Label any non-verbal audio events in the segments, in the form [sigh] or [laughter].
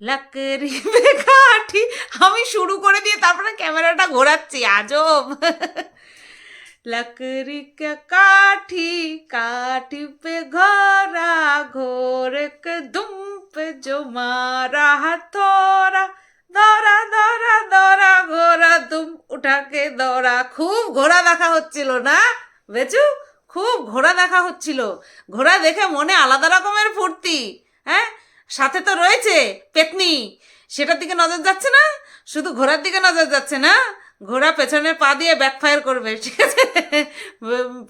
লাকড়ি পে কাঠি আমি শুরু করে দিয়ে তারপরে ক্যামেরাটা ঘোরাচ্ছি আজব लकड़ी के काठी काठी पे घोरा घोर के दुम पे जो मारा हथौरा দৌড়া দৌড়া দৌড়া ঘোড়া দুম উঠাকে দৌড়া খুব ঘোড়া দেখা হচ্ছিল না বেচু খুব ঘোড়া দেখা হচ্ছিল ঘোড়া দেখে মনে আলাদা রকমের ফুর্তি হ্যাঁ সাথে তো রয়েছে, পেতনি। সেটার দিকে নজর যাচ্ছে না? শুধু ঘোড়ার দিকে নজর যাচ্ছে না? ঘোড়া পেছনের পা দিয়ে ব্যাকফায়ার করবে, ঠিক আছে?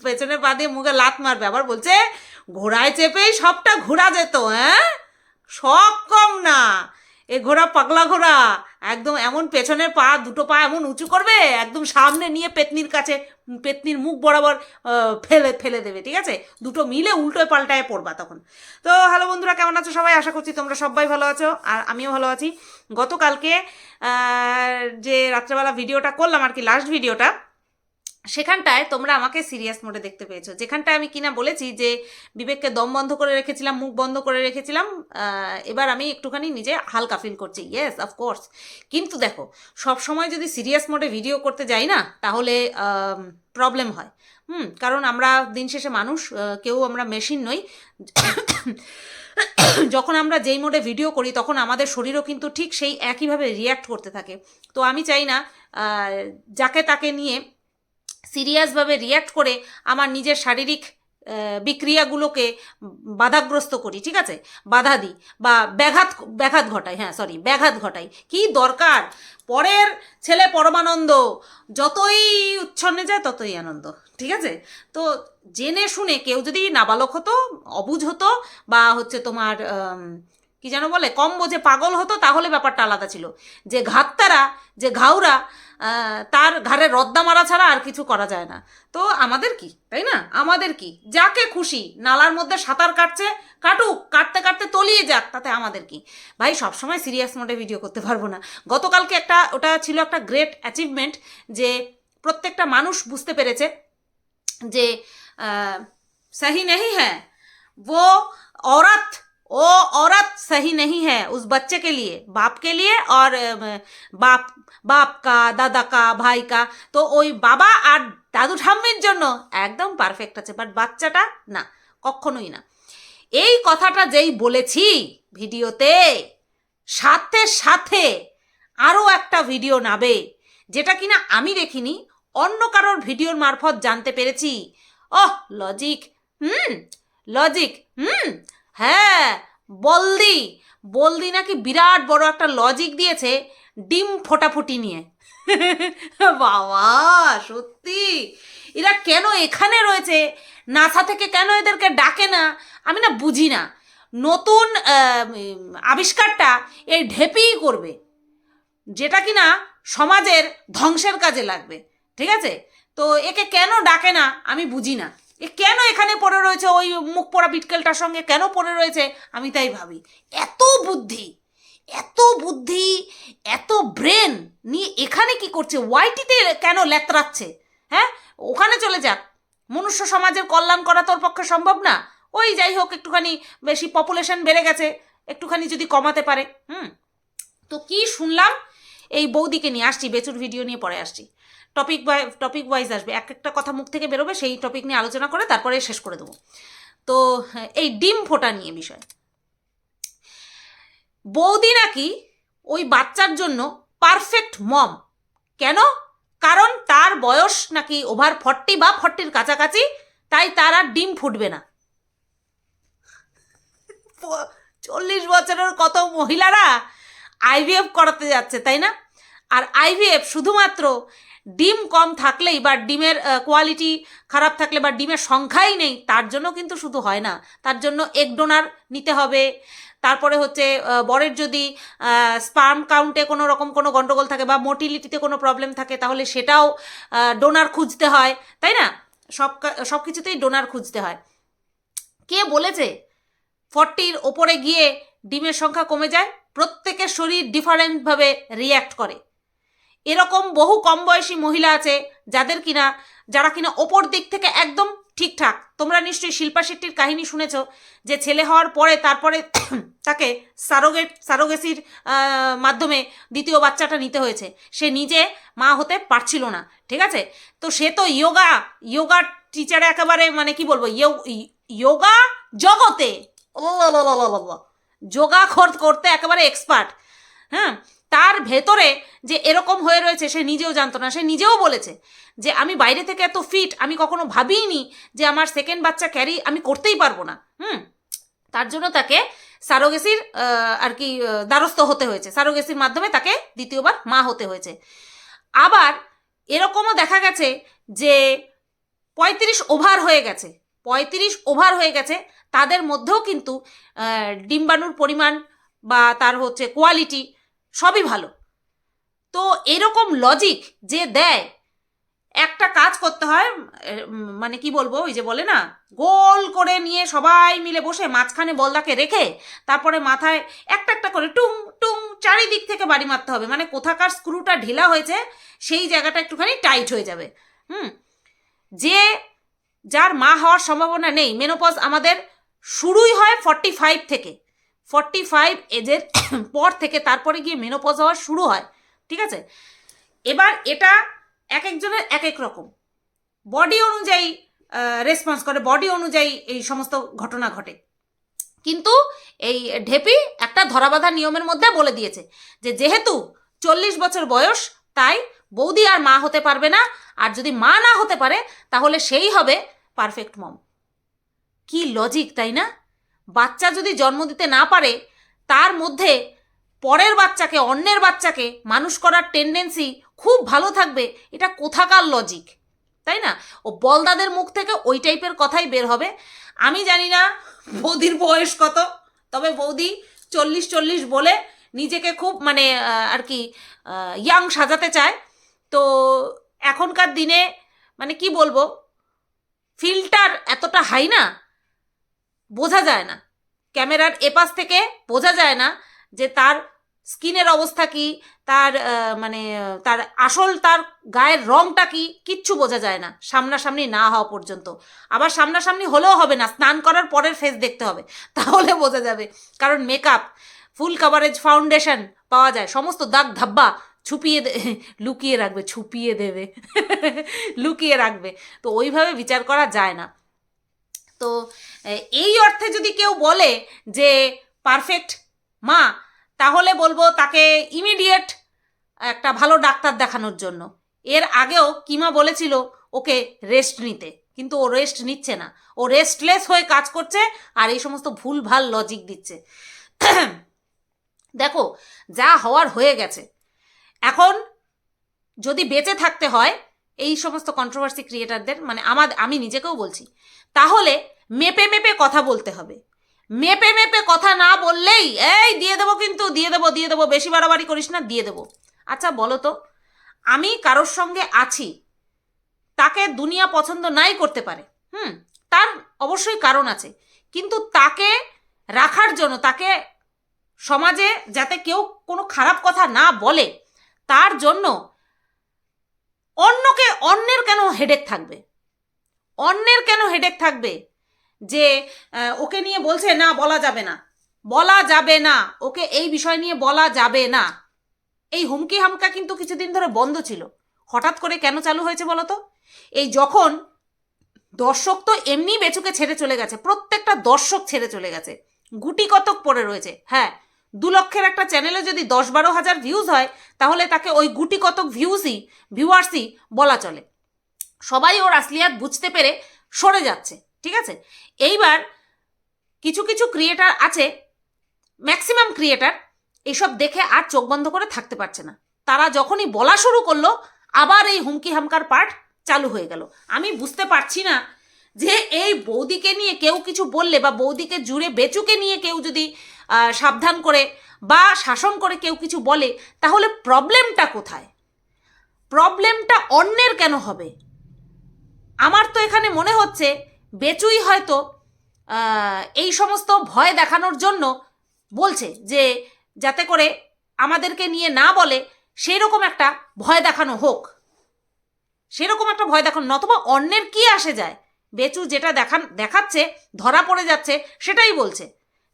পেছনের পা দিয়ে মুখে লাত মারবে, আবার বলছে, ঘোড়ায় চেপেই সবটা ঘোরা যেত হ্যাঁ? সব কম না। এ ঘোড়া পাগলা ঘোড়া। একদম এমন পেছনের পা, দুটো পা এমন উঁচু করবে, একদম সামনে নিয়ে পেতনির কাছে পেতনির মুখ বরাবর ফেলে ফেলে দেবে, ঠিক আছে? দুটো মিলে উল্টোয় পাল্টায় পড়বা তখন। তো হ্যালো বন্ধুরা, কেমন আছো সবাই? আশা করছি তোমরা সবাই ভালো আছো, আর আমিও ভালো আছি। গতকালকে যে রাত্রেবেলা ভিডিওটা করলাম, আর কি লাস্ট ভিডিওটা, সেখানটায় তোমরা আমাকে সিরিয়াস মোডে দেখতে পেয়েছ। যেখানটায় আমি কিনা বলেছি যে, বিবেককে দম বন্ধ করে রেখেছিলাম, মুখ বন্ধ করে রেখেছিলাম এবার আমি একটুখানি নিজে হালকা ফিল করছি। ইয়েস অফকোর্স কিন্তু দেখো সব সময় যদি সিরিয়াস মোডে ভিডিও করতে যাই না, তাহলে প্রবলেম হয়। হুম, কারণ আমরা দিন শেষে মানুষ কেউ আমরা মেশিন নই। [coughs] যখন আমরা যেই মোডে ভিডিও করি, তখন আমাদের শরীরও কিন্তু ঠিক সেই একইভাবে রিয়্যাক্ট করতে থাকে। তো আমি চাই না যাকে তাকে নিয়ে সিরিয়াসভাবে রিয়্যাক্ট করে আমার নিজের শারীরিক বিক্রিয়াগুলোকে বাধাগ্রস্ত করি, ঠিক আছে? বাধা দিই বা ব্যাঘাত ব্যাঘাত ঘটাই হ্যাঁ সরি ব্যাঘাত ঘটাই। কি দরকার? পরের ছেলে পরমানন্দ, যতই উচ্ছন্নে যায় ততই আনন্দ, ঠিক আছে? তো জেনে শুনে কেউ যদি নাবালক হতো, অবুঝ হতো বা হচ্ছে তোমার কি যেন বলে কম বোঝে পাগল হতো তাহলে ব্যাপারটা আলাদা ছিল যে ঘাত্তারা যে ঘাউরা আহ, তার ঘাড়ে রদ্দা মারা ছাড়া আর কিছু করা যায় না তো আমাদের কি তাই না আমাদের কি যাকে খুশি নালার মধ্যে সাঁতার কাটছে কাটুক কাটতে কাটতে তলিয়ে যাক তাতে আমাদের কি ভাই সবসময় সিরিয়াস মোডে ভিডিও করতে পারবো না গতকালকে একটা ওটা ছিল একটা গ্রেট অ্যাচিভমেন্ট যে প্রত্যেকটা মানুষ বুঝতে পেরেছে যে আহ, सही नहीं है वो औरत वो औरत सही नहीं है उस बच्चे के लिए बाप के लिए और अम, বাপ বাপ কা দাদা কা ভাই কা তো ওই বাবা আর দাদু ঠাম্মির জন্য একদম পারফেক্ট আছে বাট বাচ্চাটা না কখনোই না এই কথাটা যেই বলেছি ভিডিওতে সাথে সাথে আরও একটা ভিডিও নাবে যেটা কিনা আমি দেখিনি অন্য কারোর ভিডিওর মারফত জানতে পেরেছি ওহ লজিক হুম লজিক হুম হ্যাঁ বলদি। বলদি নাকি বিরাট বড় একটা লজিক দিয়েছে ডিম ফোটাফুটি নিয়ে। [laughs] বাবা, সত্যি? এরা কেন এখানে রয়েছে? নাসা থেকে কেন এদেরকে ডাকে না? আমি না বুঝি না। নতুন আবিষ্কারটা এই ঢেপিই করবে। যেটা কি না সমাজের ধ্বংসের কাজে লাগবে। ঠিক আছে? তো একে কেন ডাকে না আমি বুঝি না। এ কেন এখানে পড়ে রয়েছে? ওই মুখ পড়া বিটকেলটার সঙ্গে কেন পড়ে রয়েছে? আমি তাই ভাবি। এত বুদ্ধি এত বুদ্ধি, এত ব্রেন নিয়ে এখানে কি করছে? ওয়াইটিতে কেন লেতরাচ্ছে? হ্যাঁ? ওখানে চলে যাক। মনুষ্য সমাজের কল্যাণ করা তোর পক্ষে সম্ভব না? ওই যাই হোক, একটুখানি বেশি পপুলেশন বেড়ে গেছে। একটুখানি যদি কমাতে পারে। হুম? তো কি শুনলাম? এই বৌদিকে নিয়ে আসছি, বেচুর ভিডিও নিয়ে পরে আসছি। টপিক টপিক ওয়াইজ আসবে। এক একটা কথা মুখ থেকে বেরোবে, সেই টপিক নিয়ে আলোচনা করে তারপরে শেষ করে দেবো। তো, এই ডিম ফোটা নিয়ে বিষয়। বৌদি নাকি ওই বাচ্চার জন্য পারফেক্ট মম কেন? কারণ তার বয়স নাকি ওভার ফর্টি বা ফর্টির কাছাকাছি, তাই তার আর ডিম ফুটবে না। চল্লিশ বছরের কত মহিলারা আইভিএফ করাতে যাচ্ছে, তাই না? আর আইভিএফ শুধুমাত্র ডিম কম থাকলেই বা ডিমের কোয়ালিটি খারাপ থাকলে বা ডিমের সংখ্যাই নেই, তার জন্য কিন্তু শুধু হয় না। তার জন্য এগ ডোনার নিতে হবে। তারপরে হচ্ছে বরের যদি স্পার্ম কাউন্টে কোনো রকম কোনো গন্ডগোল থাকে বা মোটিলিটিতে কোনো প্রবলেম থাকে, তাহলে সেটাও ডোনার খুঁজতে হয়, তাই না? সব সব কিছুতেই ডোনার খুঁজতে হয়। কে বলেছে? ফর্টির ওপরে গিয়ে ডিমের সংখ্যা কমে যায়, প্রত্যেকের শরীর ডিফারেন্টভাবে রিয়্যাক্ট করে। এরকম বহু কম বয়সী মহিলা আছে যাদের কিনা যারা কিনা ওপর দিক থেকে একদম ঠিকঠাক তোমরা নিশ্চয়ই শিল্পা শেট্টির কাহিনী শুনেছ যে ছেলে হওয়ার পরে তারপরে তাকে সারোগেট সারোগেসির মাধ্যমে দ্বিতীয় বাচ্চাটা নিতে হয়েছে সে নিজে মা হতে পারছিল না ঠিক আছে তো সে তো ইয়োগা ইয়োগা টিচারে একেবারে মানে কি বলব ইয়ো- ইয়োগা জগতে যোগা কর- করতে একেবারে এক্সপার্ট হ্যাঁ তার ভেতরে যে এরকম হয়ে রয়েছে, সে নিজেও জানতো না, সে নিজেও বলেছে যে আমি বাইরে থেকে এত ফিট আমি কখনো ভাবিনি যে আমার সেকেন্ড বাচ্চা ক্যারি আমি করতেই পারব না। হুম? তার জন্য তাকে সারোগেসির আর কি দ্বারস্থ হতে হয়েছে। সারোগেসির মাধ্যমে তাকে দ্বিতীয়বার মা হতে হয়েছে। আবার এরকমও দেখা গেছে যে পঁয়ত্রিশ ওভার হয়ে গেছে। পঁয়ত্রিশ ওভার হয়ে গেছে। তাদের মধ্যেও কিন্তু ডিম্বাণুর পরিমাণ বা তার হচ্ছে কোয়ালিটি সবই ভালো। তো এরকম লজিক যে দেয়, একটা কাজ করতে হয় মানে কি বলব, ওই যে বলে না, গোল করে নিয়ে সবাই মিলে বসে মাঝখানে বলদাকে রেখে, তারপরে মাথায় একটা একটা করে টুং টুং, চারিদিক থেকে বাড়ি মারতে হবে। মানে কোথাকার স্ক্রুটা ঢিলা হয়েছে, সেই জায়গাটা একটুখানি টাইট হয়ে যাবে। হুম? যে যার মা হওয়ার সম্ভাবনা নেই। মেনোপজ আমাদের শুরুই হয় ফর্টি ফাইভ থেকে। ফর্টি ফাইভ এজের পর থেকে তারপরে গিয়ে মেনোপজ হওয়া শুরু হয়, ঠিক আছে? এবার এটা এক একজনের এক এক রকম। বডি অনুযায়ী রেসপন্স করে বডি অনুযায়ী এই সমস্ত ঘটনা ঘটে। কিন্তু এই ঢেপি একটা ধরাবাঁধা নিয়মের মধ্যে বলে দিয়েছে যে, যেহেতু চল্লিশ বছর বয়স, তাই বৌদি আর মা হতে পারবে না, আর যদি মা না হতে পারে, তাহলে সেই হবে পারফেক্ট মম কি লজিক তাই না? বাচ্চা যদি জন্ম দিতে না পারে, তার মধ্যে পরের বাচ্চাকে, অন্যের বাচ্চাকে মানুষ করার টেন্ডেন্সি খুব ভালো থাকবে। এটা কোথাকার লজিক তাই না? ও বলদাদের মুখ থেকে ওই টাইপের কথাই বের হবে। আমি জানি না বৌদির বয়স কত, তবে বৌদি চল্লিশ চল্লিশ বলে নিজেকে খুব মানে আর কি ইয়াং সাজাতে চায়। তো এখনকার দিনে মানে কি বলব ফিল্টার এতটা হাই না। বোঝা যায় না। ক্যামেরার এপাশ থেকে বোঝা যায় না যে তার স্কিনের অবস্থা কি, তার মানে তার আসল, তার গায়ের রংটা কি, কিচ্ছু বোঝা যায় না সামনাসামনি না হওয়া পর্যন্ত। আবার সামনাসামনি হলেও হবে না, স্নান করার পরের ফেস দেখতে হবে, [laughs] তাহলে বোঝা যাবে। কারণ মেকআপ ফুল কাভারেজ ফাউন্ডেশন পাওয়া যায়, সমস্ত দাগ ধাব্বা ছুপিয়ে [laughs] লুকিয়ে রাখবে, ছুপিয়ে দেবে, [laughs] লুকিয়ে রাখবে। তো ওইভাবে বিচার করা যায় না। তো এই অর্থে যদি কেউ বলে যে পারফেক্ট মা, তাহলে বলব তাকে ইমিডিয়েট একটা ভালো ডাক্তার দেখানোর জন্য। এর আগেও কিমা বলেছিল ওকে রেস্ট নিতে, কিন্তু ও রেস্ট নিচ্ছে না। ও রেস্টলেস হয়ে কাজ করছে আর এই সমস্ত ভুল ভালো লজিক দিচ্ছে। [clears throat] দেখো, যা হওয়ার হয়ে গেছে। এখন যদি বেঁচে থাকতে হয় এই সমস্ত কন্ট্রোভার্সি ক্রিয়েটারদের মানে আমার আমি নিজেকেও বলছি, তাহলে মেপে মেপে কথা বলতে হবে। মেপে মেপে কথা না বললেই, এই, দিয়ে দেবো কিন্তু, দিয়ে দেবো দিয়ে দেবো, বেশি বাড়াবাড়ি করিস না, দিয়ে দেবো। আচ্ছা বলো তো, আমি কারোর সঙ্গে আছি, তাকে দুনিয়া পছন্দ নাই করতে পারে, হুম, তার অবশ্যই কারণ আছে, কিন্তু তাকে রাখার জন্য, তাকে সমাজে যাতে কেউ কোনো খারাপ কথা না বলে, তার জন্য অন্যকে অন্যের কেন হেডেক থাকবে? অন্যের কেন হেডেক থাকবে? যে ওকে নিয়ে বলছে, না, বলা যাবে না। বলা যাবে না। ওকে এই বিষয় নিয়ে বলা যাবে না। এই হুমকি হামকা কিন্তু কিছুদিন ধরে বন্ধ ছিল। হঠাৎ করে কেন চালু হয়েছে বলো তো? এই যখন দর্শক তো এমনি বেচুকে ছেড়ে চলে গেছে, প্রত্যেকটা দর্শক ছেড়ে চলে গেছে। গুটি কতক পড়ে রয়েছে। হ্যাঁ দু লক্ষের একটা চ্যানেলে যদি দশ বারো হাজার ভিউজ হয়, তাহলে তাকে ওই গুটি কতক ভিউজই ভিউয়ার্সই বলা চলে। সবাই ওর আসলিয়াত বুঝতে পেরে সরে যাচ্ছে, ঠিক আছে? এইবার কিছু কিছু ক্রিয়েটার আছে ম্যাক্সিমাম ক্রিয়েটার এসব দেখে আর চোখ বন্ধ করে থাকতে পারছে না। তারা যখনই বলা শুরু করল, আবার এই হুমকি হামকার পার্ট চালু হয়ে গেল। আমি বুঝতে পারছি না যে এই বৌদিকে নিয়ে কেউ কিছু বললে বা বৌদিকে জুড়ে বেচুকে নিয়ে কেউ যদি সাবধান করে বা শাসন করে কেউ কিছু বলে, তাহলে প্রবলেমটা কোথায়? প্রবলেমটা অন্যের কেন হবে? আমার তো এখানে মনে হচ্ছে বেচুই হয়তো এই সমস্ত ভয় দেখানোর জন্য বলছে যে, যাতে করে আমাদেরকে নিয়ে না বলে সেই রকম একটা ভয় দেখানো হোক। সেরকম একটা ভয় দেখানো নতবা অন্যের কি আসে যায়? বেচু যেটা দেখান, দেখাচ্ছে, ধরা পড়ে যাচ্ছে, সেটাই বলছে।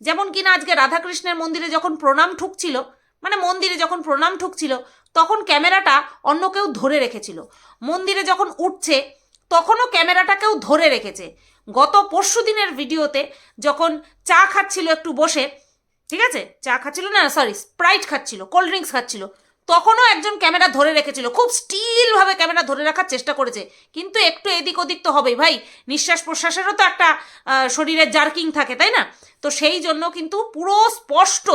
যেমন কিনা আজকে রাধাকৃষ্ণের মন্দিরে যখন প্রণাম ঠুকছিল মানে মন্দিরে যখন প্রণাম ঠুকছিল, তখন ক্যামেরাটা অন্য কেউ ধরে রেখেছিল। মন্দিরে যখন উঠছে, তখনও ক্যামেরাটা কেউ ধরে রেখেছে। গত পরশু দিনের ভিডিওতে যখন চা খাচ্ছিল একটু বসে, ঠিক আছে? চা খাচ্ছিল না সরি স্প্রাইট খাচ্ছিল কোল্ড ড্রিঙ্কস খাচ্ছিল তখনও একজন ক্যামেরা ধরে রেখেছিল। খুব স্টিলভাবে ক্যামেরা ধরে রাখার চেষ্টা করেছে। কিন্তু একটু এদিক ওদিক তো হবেই ভাই। নিঃশ্বাস প্রশ্বাসেরও তো একটা শরীরে জার্কিং থাকে, তাই না? তো সেই জন্য কিন্তু পুরো স্পষ্ট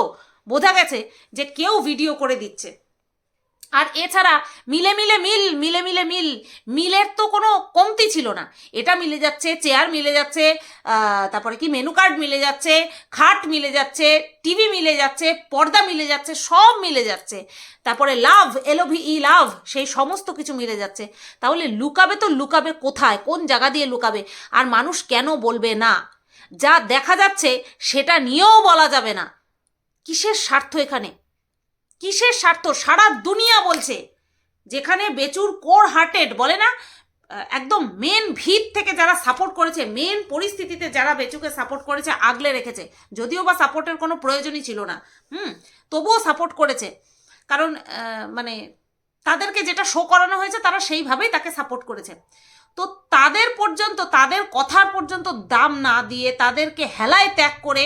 বোঝা গেছে যে কেউ ভিডিও করে দিচ্ছে। আর এছাড়া মিলে মিলে মিল, মিলে মিলে মিল, মিলের তো কোনো কমতি ছিল না। এটা মিলে যাচ্ছে চেয়ার মিলে যাচ্ছে তারপরে কি মেনু কার্ড মিলে যাচ্ছে, খাট মিলে যাচ্ছে টিভি মিলে যাচ্ছে, পর্দা মিলে যাচ্ছে, সব মিলে যাচ্ছে। তারপরে লাভ এলোভি ই লাভ সেই সমস্ত কিছু মিলে যাচ্ছে। তাহলে লুকাবে তো লুকাবে কোথায়? কোন জায়গা দিয়ে লুকাবে? আর মানুষ কেন বলবে না? যা দেখা যাচ্ছে, সেটা নিয়েও বলা যাবে না। কিসের স্বার্থ এখানে? কিসের স্বার্থ? সারা দুনিয়া বলছে। যেখানে বেচুর কোর হার্টেড, বলে না? একদম মেন ভিত থেকে যারা সাপোর্ট করেছে মেন পরিস্থিতিতে যারা বেচুকে সাপোর্ট করেছে, আগলে রেখেছে। যদিও বা সাপোর্টের কোনো প্রয়োজনই ছিল না। হুম, তবুও সাপোর্ট করেছে। কারণ মানে তাদেরকে যেটা শো করানো হয়েছে, তারা সেইভাবেই তাকে সাপোর্ট করেছে। তো তাদের পর্যন্ত, তাদের কথার পর্যন্ত দাম না দিয়ে তাদেরকে হেলায় ত্যাগ করে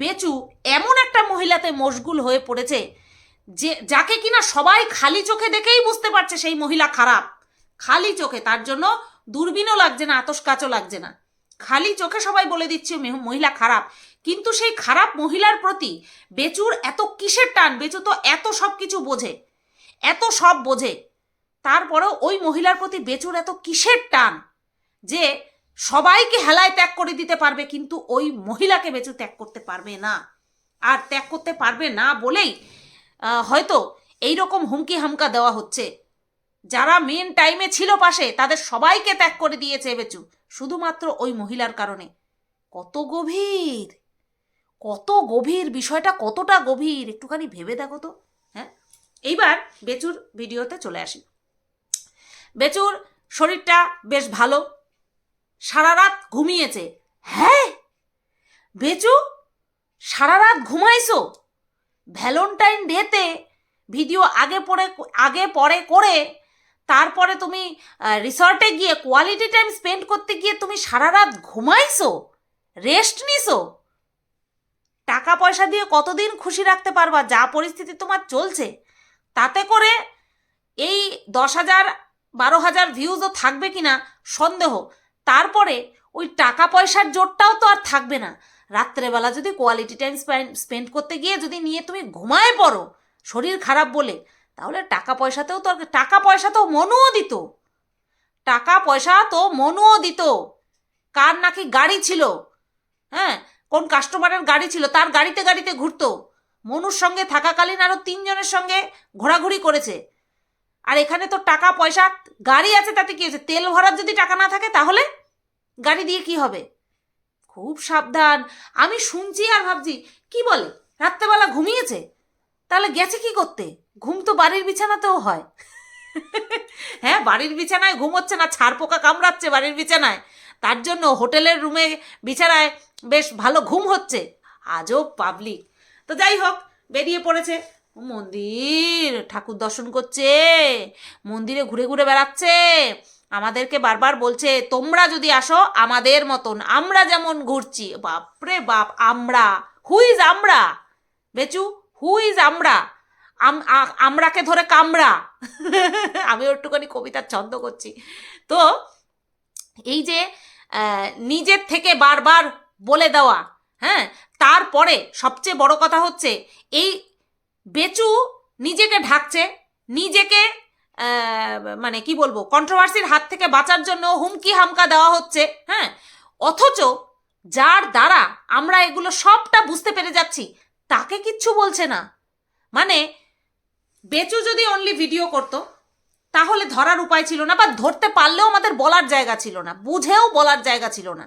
বেচু এমন একটা মহিলাতে মশগুল হয়ে পড়েছে যে, যাকে কিনা সবাই খালি চোখে দেখেই বুঝতে পারছে সেই মহিলা খারাপ। খালি চোখে, তার জন্য দূরবীনও লাগছে না আতস কাচও লাগছে না। খালি চোখে সবাই বলে দিচ্ছে মেহ- মহিলা খারাপ। কিন্তু সেই খারাপ মহিলার প্রতি বেচুর এত কিসের টান? বেচু তো এত সব কিছু বোঝে। এত সব বোঝে। তারপরেও ওই মহিলার প্রতি বেচুর এত কিসের টান? যে সবাইকে হেলায় ত্যাগ করে দিতে পারবে, কিন্তু ওই মহিলাকে বেচু ত্যাগ করতে পারবে না। আর ত্যাগ করতে পারবে না বলেই হয়তো এই রকম হুমকি হামকা দেওয়া হচ্ছে। যারা মেন টাইমে ছিল পাশে, তাদের সবাইকে ত্যাগ করে দিয়েছে বেচু, শুধুমাত্র ওই মহিলার কারণে। কত গভীর! কত গভীর! বিষয়টা কতটা গভীর! একটুখানি ভেবে দেখো তো হ্যাঁ? এইবার বেচুর ভিডিওতে চলে আসি। বেচুর শরীরটা বেশ ভালো সারা রাত ঘুমিয়েছে। হ্যাঁ? বেচু সারা রাত ঘুমাইছো? ভ্যালেন্টাইন ডেতে ভিডিও আগে পরে আগে পরে করে তারপরে তুমি রিসর্টে গিয়ে কোয়ালিটি টাইম স্পেন্ড করতে গিয়ে তুমি সারা রাত ঘুমাইছো রেস্ট নিছো। টাকা পয়সা দিয়ে কতদিন খুশি রাখতে পারবা, যা পরিস্থিতি তোমার চলছে, তাতে করে এই দশ হাজার, বারো হাজার ভিউজও থাকবে কিনা সন্দেহ। তারপরে ওই টাকা পয়সার জোরটাও তো আর থাকবে না। রাত্রেবেলা যদি কোয়ালিটি টাইম স্পেন্ড করতে গিয়ে যদি নিয়ে তুমি ঘুমায় পড়ো, শরীর খারাপ বলে, তাহলে টাকা পয়সাতেও তো, টাকা পয়সা তো মনুও দিত। টাকা পয়সা তো মনুও দিত। কার নাকি গাড়ি ছিল? হ্যাঁ কোন কাস্টমারের গাড়ি ছিল? তার গাড়িতে গাড়িতে ঘুরতো। মনুর সঙ্গে থাকাকালীন আরও তিনজনের সঙ্গে ঘোরাঘুরি করেছে। আর এখানে তো টাকা পয়সা, গাড়ি আছে তাতে কি হয়েছে? তেল ভরার যদি টাকা না থাকে, তাহলে গাড়ি দিয়ে কি হবে? খুব সাবধান। আমি শুনছি আর ভাবছি, কি বলে? রাত্রেবেলা ঘুমিয়েছে? তাহলে গেছে কি করতে? ঘুম তো বাড়ির বিছানাতেও হয়। হ্যাঁ বাড়ির বিছানায় ঘুম হচ্ছে না, ছাড় পোকা কামড়াচ্ছে বাড়ির বিছানায়। তার জন্য হোটেলের রুমে, বিছানায় বেশ ভালো ঘুম হচ্ছে। আজও পাবলিক তো যাই হোক, বেরিয়ে পড়েছে। মন্দির, ঠাকুর দর্শন করছে। মন্দিরে ঘুরে ঘুরে বেড়াচ্ছে। আমাদেরকে বারবার বলছে, তোমরা যদি আসো আমাদের মতন, আমরা যেমন ঘুরছি। বাপরে বাপ, আমরা। হু ইজ আমরা? বেচু হু ইজ আমরা? আমরাকে ধরে কামড়া। [laughs] আমি একটুখানি কবিতার ছন্দ করছি। তো এই যে নিজের থেকে বারবার বলে দেওয়া হ্যাঁ? তারপরে সবচেয়ে বড় কথা হচ্ছে, এই বেচু নিজেকে ঢাকছে, নিজেকে মানে কি বলব কন্ট্রোভার্সির হাত থেকে বাঁচার জন্য হুমকি হামকা দেওয়া হচ্ছে হ্যাঁ? অথচ যার দ্বারা আমরা এগুলো সবটা বুঝতে পেরে যাচ্ছি, তাকে কিচ্ছু বলছে না। মানে বেচু যদি অনলি ভিডিও করতো, তাহলে ধরার উপায় ছিল না, বা ধরতে পারলেও আমাদের বলার জায়গা ছিল না, বুঝেও বলার জায়গা ছিল না।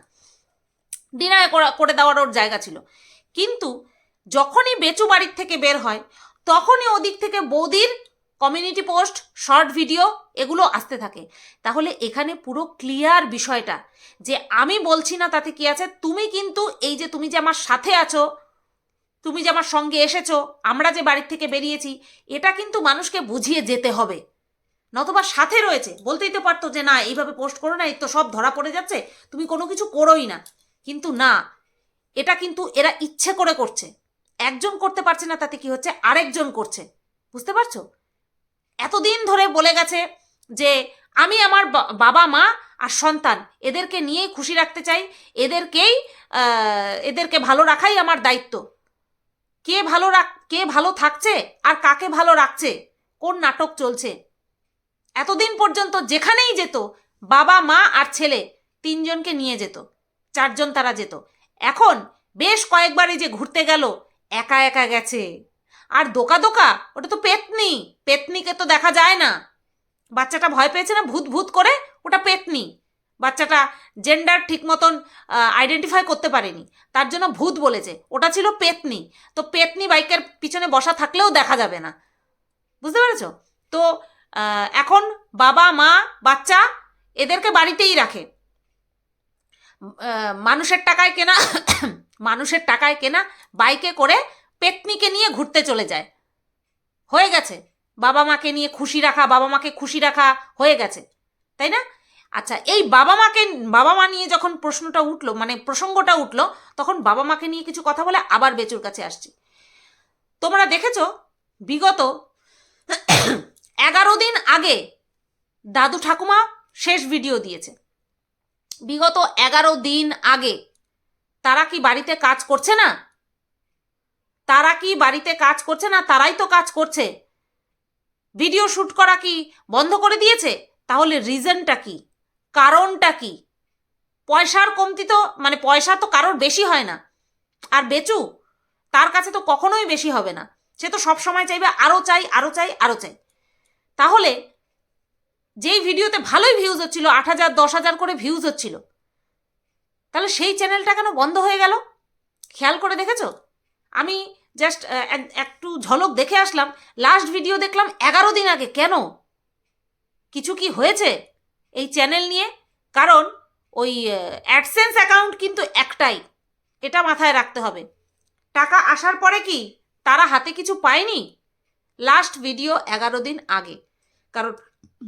ডিনায় করে দেওয়ার ওর জায়গা ছিল। কিন্তু যখনই বেচু বাড়ির থেকে বের হয়, তখনই ওদিক থেকে বৌদির কমিউনিটি পোস্ট শর্ট ভিডিও এগুলো আসতে থাকে। তাহলে এখানে পুরো ক্লিয়ার বিষয়টা যে আমি বলছি না তাতে কি আছে? তুমি কিন্তু এই যে তুমি যে আমার সাথে আছো, তুমি যে আমার সঙ্গে এসেছ, আমরা যে বাড়ির থেকে বেরিয়েছি, এটা কিন্তু মানুষকে বুঝিয়ে যেতে হবে। নতবা সাথে রয়েছে, বলতেই তো পারতো যে না, এইভাবে পোস্ট করো না, এই তো সব ধরা পড়ে যাচ্ছে, তুমি কোনো কিছু করোই না। কিন্তু না, এটা কিন্তু এরা ইচ্ছে করে করছে। একজন করতে পারছে না, তাতে কি হচ্ছে? আরেকজন করছে। বুঝতে পারছ? এতদিন ধরে বলে গেছে যে আমি আমার বাবা, মা আর সন্তান এদেরকে নিয়েই খুশি রাখতে চাই, এদেরকেই এদেরকে ভালো রাখাই আমার দায়িত্ব। কে ভালো রাখ, কে ভালো থাকছে আর কাকে ভালো রাখছে? কোন নাটক চলছে? এতদিন পর্যন্ত যেখানেই যেত, বাবা, মা আর ছেলে তিনজনকে নিয়ে যেত, চারজন তারা যেত। এখন বেশ কয়েকবারই যে ঘুরতে গেল, একা একা গেছে। আর দোকা দোকা? ওটা তো পেতনি। পেতনিকে তো দেখা যায় না। বাচ্চাটা ভয় পেয়েছে না? ভূত ভূত করে ওটা পেতনি। বাচ্চাটা জেন্ডার ঠিক মতন আইডেন্টিফাই করতে পারেনি। তার জন্য ভূত বলেছে। ওটা ছিল পেতনি। তো পেতনি বাইকের পিছনে বসা থাকলেও দেখা যাবে না। বুঝতে পেরেছ? তো এখন বাবা, মা, বাচ্চা এদেরকে বাড়িতেই রাখে। মানুষের টাকায় কেনা, [coughs] মানুষের টাকায় কেনা বাইকে করে পেতনিকে নিয়ে ঘুরতে চলে যায়। হয়ে গেছে। বাবা মাকে নিয়ে খুশি রাখা, বাবা মাকে খুশি রাখা হয়ে গেছে। তাই না? আচ্ছা এই বাবা মাকে, বাবা মা নিয়ে যখন প্রশ্নটা উঠল মানে প্রসঙ্গটা উঠল, তখন বাবা মাকে নিয়ে কিছু কথা বলে আবার বেচুর কাছে আসছি। তোমরা দেখেছ? বিগত [coughs] এগারো দিন আগে দাদু ঠাকুমা শেষ ভিডিও দিয়েছে। বিগত এগারো দিন আগে তারা কি বাড়িতে কাজ করছে না? তারা কি বাড়িতে কাজ করছে না তারাই তো কাজ করছে? ভিডিও শ্যুট করা কি বন্ধ করে দিয়েছে? তাহলে রিজনটা কি? কারণটা কি? পয়সার কমতি তো মানে পয়সা তো কারোর বেশি হয় না। আর বেচু, তার কাছে তো কখনোই বেশি হবে না। সে তো সব সময় চাইবে আরও চাই আরও চাই আরও চাই। তাহলে যেই ভিডিওতে ভালোই ভিউজ হচ্ছিল, আট হাজার, দশ হাজার করে ভিউজ হচ্ছিল, তাহলে সেই চ্যানেলটা কেন বন্ধ হয়ে গেল? খেয়াল করে দেখেছ? আমি জাস্ট একটু ঝলক দেখে আসলাম। লাস্ট ভিডিও দেখলাম এগারো দিন আগে। কেন? কিছু কি হয়েছে এই চ্যানেল নিয়ে? কারণ ওই অ্যাডসেন্স অ্যাকাউন্ট কিন্তু একটাই। এটা মাথায় রাখতে হবে। টাকা আসার পরে কি তারা হাতে কিছু পায়নি? লাস্ট ভিডিও এগারো দিন আগে। কারণ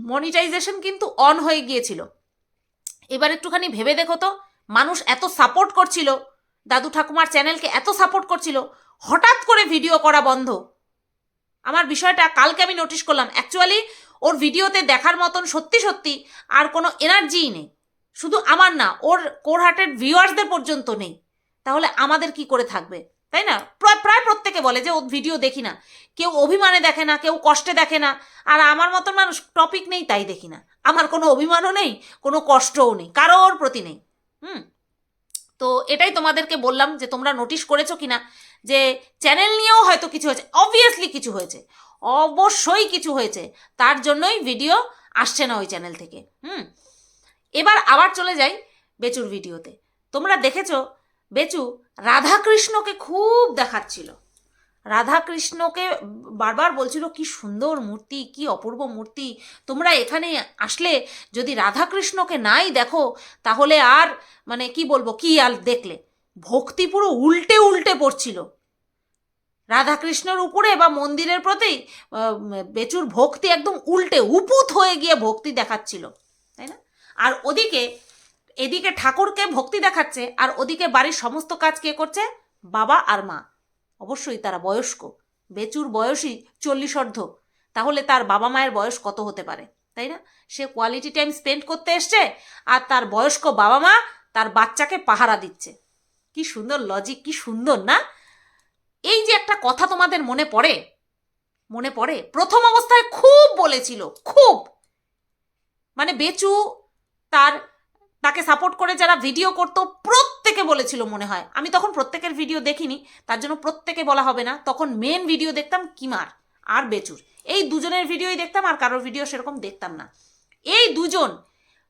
মনিটাইজেশন কিন্তু অন হয়ে গিয়েছিল। এবার একটুখানি ভেবে দেখো তো। মানুষ এত সাপোর্ট করছিল। দাদু ঠাকুমার চ্যানেলকে এত সাপোর্ট করছিল। হঠাৎ করে ভিডিও করা বন্ধ। আমার বিষয়টা কালকে আমি নোটিশ করলাম। অ্যাকচুয়ালি ওর ভিডিওতে দেখার মতন সত্যি সত্যি আর কোনো এনার্জিই নেই। শুধু আমার না, ওর কোর হার্টেড ভিউয়ার্সদের পর্যন্ত নেই। তাহলে আমাদের কি করে থাকবে? তাই না? প্রায় প্রায় প্রত্যেকে বলে যে ও ভিডিও দেখি না। কেউ অভিমানে দেখে না, কেউ কষ্টে দেখে না। আর আমার মতন মানুষ টপিক নেই, তাই দেখি না। আমার কোনো অভিমানও নেই, কোনো কষ্টও নেই, কারোর প্রতি নেই। হুম? তো এটাই তোমাদেরকে বললাম যে, তোমরা নোটিশ করেছ কিনা? যে চ্যানেল নিয়েও হয়তো কিছু হয়েছে অবভিয়াসলি কিছু হয়েছে, অবশ্যই কিছু হয়েছে, তার জন্যই ভিডিও আসছে না ওই চ্যানেল থেকে, হুম? এবার আবার চলে যাই বেচুর ভিডিওতে তোমরা দেখেছ, বেচু রাধাকৃষ্ণকে খুব দেখাচ্ছিল। রাধাকৃষ্ণকে বারবার বলছিল, কি সুন্দর মূর্তি, কি অপূর্ব মূর্তি, তোমরা এখানে আসলে যদি রাধাকৃষ্ণকে নাই দেখো, তাহলে আর মানে কি বলব, কি আর দেখলে? ভক্তি পুরো উল্টে উল্টে পড়ছিল। রাধাকৃষ্ণের উপরে বা মন্দিরের প্রতি বেচুর ভক্তি একদম উল্টে, উপুত হয়ে গিয়ে ভক্তি দেখাচ্ছিল, তাই না? আর ওদিকে, এদিকে ঠাকুরকে ভক্তি দেখাচ্ছে, আর ওদিকে বাড়ির সমস্ত কাজ কে করছে? বাবা আর মা। অবশ্যই তারা বয়স্ক। বেচুর বয়সই চল্লিশ অর্ধ। তাহলে তার বাবা মায়ের বয়স কত হতে পারে, তাই না? সে কোয়ালিটি টাইম স্পেন্ড করতে এসছে, আর তার বয়স্ক বাবা মা তার বাচ্চাকে পাহারা দিচ্ছে। কি সুন্দর লজিক কি সুন্দর না? এই যে একটা কথা তোমাদের মনে পড়ে মনে পড়ে, প্রথম অবস্থায় খুব বলেছিল, খুব। মানে বেচু তার, তাকে সাপোর্ট করে যারা ভিডিও করতো, প্রত্যেকে বলেছিল মনে হয়। আমি তখন প্রত্যেকের ভিডিও দেখিনি, তার জন্য প্রত্যেকে বলা হবে না। তখন মেন ভিডিও দেখতাম কিমার আর বেচুর। এই দুজনের ভিডিওই দেখতাম, আর কারোর ভিডিও সেরকম দেখতাম না। এই দুজন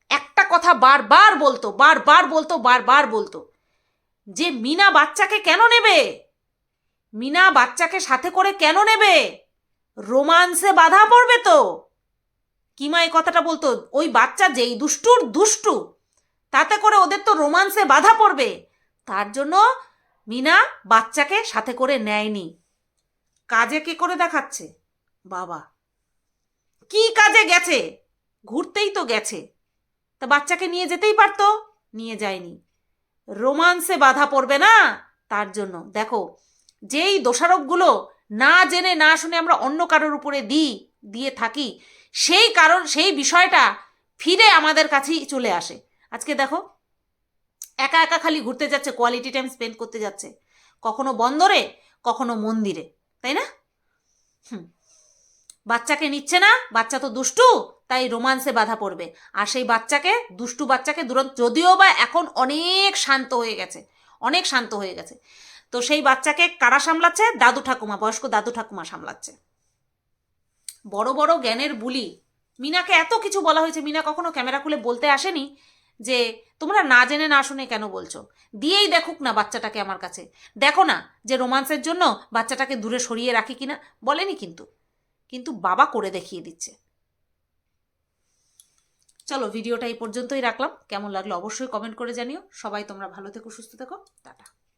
একটা কথা বারবার বলতো বারবার বলতো বারবার বলতো। যে মিনা বাচ্চাকে কেন নেবে? মিনা বাচ্চাকে সাথে করে কেন নেবে? রোমান্সে বাধা পড়বে তো। কিমা এই কথাটা বলতো, ওই বাচ্চা যেই দুষ্টুর, দুষ্টু। তাতে করে ওদের তো রোমান্সে বাধা পড়বে। তার জন্য মিনা বাচ্চাকে সাথে করে নেয়নি। কাজে কি করে দেখাচ্ছে? বাবা। কি কাজে গেছে? ঘুরতেই তো গেছে। তা বাচ্চাকে নিয়ে যেতেই পারতো, নিয়ে যায়নি। রোমান্সে বাধা পড়বে না? তার জন্য। দেখো, যেই দোষারোপগুলো না জেনে, না শুনে আমরা অন্য কারোর উপরে দিই, দিয়ে থাকি, সেই কারণ, সেই বিষয়টা ফিরে আমাদের কাছেই চলে আসে। আজকে দেখো, একা একা খালি ঘুরতে যাচ্ছে কোয়ালিটি টাইম স্পেন্ড করতে যাচ্ছে। কখনো বন্দরে, কখনো মন্দিরে, তাই না? হুম। বাচ্চাকে নিচ্ছে না, বাচ্চা তো দুষ্টু তাই রোমান্সে বাধা পড়বে। আর সেই বাচ্চাকে, দুষ্টু বাচ্চাকে দূর যদিও বা এখন অনেক শান্ত হয়ে গেছে, অনেক শান্ত হয়ে গেছে। তো সেই বাচ্চাকে কারা সামলাচ্ছে? দাদু ঠাকুমা, বয়স্ক দাদু ঠাকুমা সামলাচ্ছে। বড় বড় জ্ঞানের বুলি। মিনাকে এত কিছু বলা হয়েছে, মিনা কখনো ক্যামেরা খুলে বলতে আসেনি যে, তোমরা না জেনে না শুনে কেন বলছো? দিয়েই দেখুক না বাচ্চাটাকে আমার কাছে। দেখো না যে রোমান্সের জন্য বাচ্চাটাকে দূরে সরিয়ে রাখি কিনা? বলেনি কিন্তু। কিন্তু বাবা করে দেখিয়ে দিচ্ছে। চলো ভিডিওটা এই পর্যন্তই রাখলাম। কেমন লাগল অবশ্যই কমেন্ট করে জানিও। সবাই তোমরা ভালো থেকো, সুস্থ থেকো। টাটা।